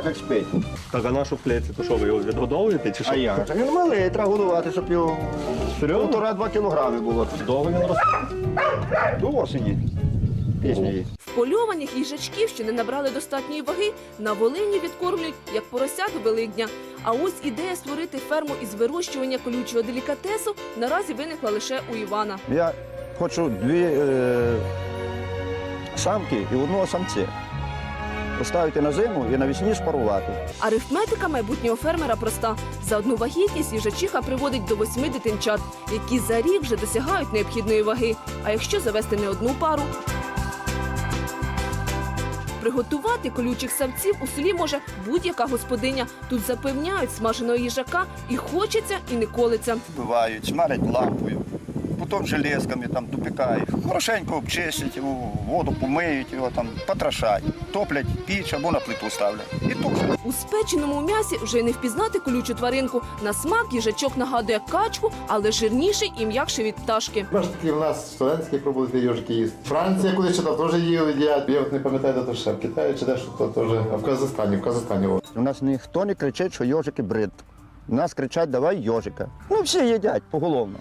спать, як спить. Так, а нашу в клетці, то що ви його відгодовуєте чи що? А як? Так він малий, треба годувати, щоб його Серйозно? півтора-два кілограми було. Довго він росте? До осені. Пісня є. Впольованих їжачків, що не набрали достатньої ваги, на Волині відкормлюють як поросят до Великдня. А ось ідея створити ферму із вирощування колючого делікатесу наразі виникла лише у Івана. Я хочу дві е, самки і одного самця. Поставити на зиму і навесні спарувати. Арифметика майбутнього фермера проста. За одну вагітність їжачиха приводить до восьми дитинчат, які за рік вже досягають необхідної ваги. А якщо завести не одну пару. Приготувати колючих самців у селі може будь-яка господиня. Тут запевняють смаженого їжака і хочеться, і не колиться. Вбивають, смарять лампою, потім железками там допікають. Хорошенько обчистять його, воду помиють його, там, потрошать, топлять піч або на плиту ставлять. І тушать. У спеченому м'ясі вже не впізнати колючу тваринку. На смак їжачок нагадує качку, але жирніший і м'якший від пташки. Бачиш, такі в нас студентські пробули йожики їсти. Франція, куди читав, теж їли, їдять. Я от не пам'ятаю, де то ще в Китаї чи де що то теж. А в Казахстані, в Казахстані. о. У нас ніхто не кричить, що йожики брид. У нас кричать, давай йожика. Ну всі їдять поголовно.